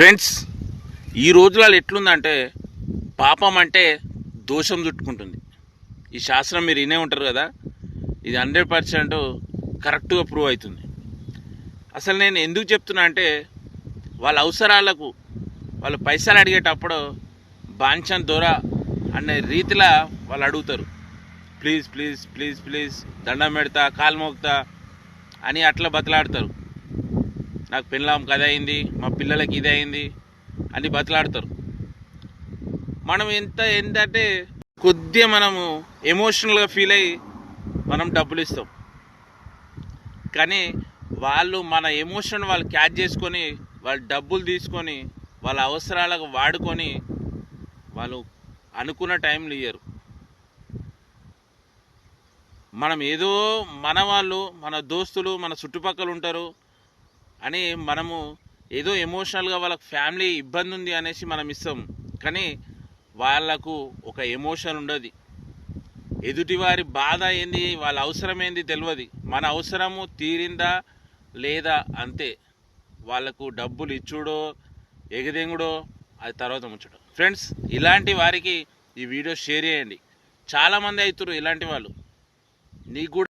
Friends ఈ రోజులలో ఎట్లుందంటే పాపం అంటే దోషం చుట్టుకుంటుంది. ఈ శాస్త్రం మీరు వినే ఉంటారు కదా ఇది హండ్రెడ్ పర్సెంట్ కరెక్ట్గా ప్రూవ్ అవుతుంది. అసలు నేను ఎందుకు చెప్తున్నా అంటే వాళ్ళ అవసరాలకు వాళ్ళు పైసలు అడిగేటప్పుడు బాంఛన్ దొర అనే రీతిలో వాళ్ళు అడుగుతారు. ప్లీజ్ ప్లీజ్ ప్లీజ్ ప్లీజ్ దండం పెడతా కాలు మోగుతా అని అట్లా బతలాడతారు. నాకు పెళ్ళాం కథ అయింది మా పిల్లలకి ఇది అయింది అని బతలాడతారు. మనం ఎంత ఏంటంటే కొద్దిగా మనము ఎమోషనల్గా ఫీల్ అయ్యి మనం డబ్బులు ఇస్తాం. కానీ వాళ్ళు మన ఎమోషన్ వాళ్ళు క్యాచ్ చేసుకొని వాళ్ళు డబ్బులు తీసుకొని వాళ్ళ అవసరాలకు వాడుకొని వాళ్ళు అనుకున్న టైంలో ఇయ్యరు. మనం ఏదో మన వాళ్ళు మన దోస్తులు మన చుట్టుపక్కల ఉంటారు అని మనము ఏదో ఎమోషనల్గా వాళ్ళకి ఫ్యామిలీ ఇబ్బంది ఉంది అనేసి మనం ఇస్తాం కానీ వాళ్ళకు ఒక ఎమోషన్ ఉండదు. ఎదుటివారి బాధ ఏంది వాళ్ళ అవసరం ఏంది తెలియదు మన అవసరము తీరిందా లేదా అంతే. వాళ్ళకు డబ్బులు ఇచ్చుడో ఎగదెంగుడో అది తర్వాత ముచ్చడం ఫ్రెండ్స్ ఇలాంటి వారికి ఈ వీడియో షేర్ చేయండి. చాలామంది అవుతారు ఇలాంటి వాళ్ళు. నీకు కూడా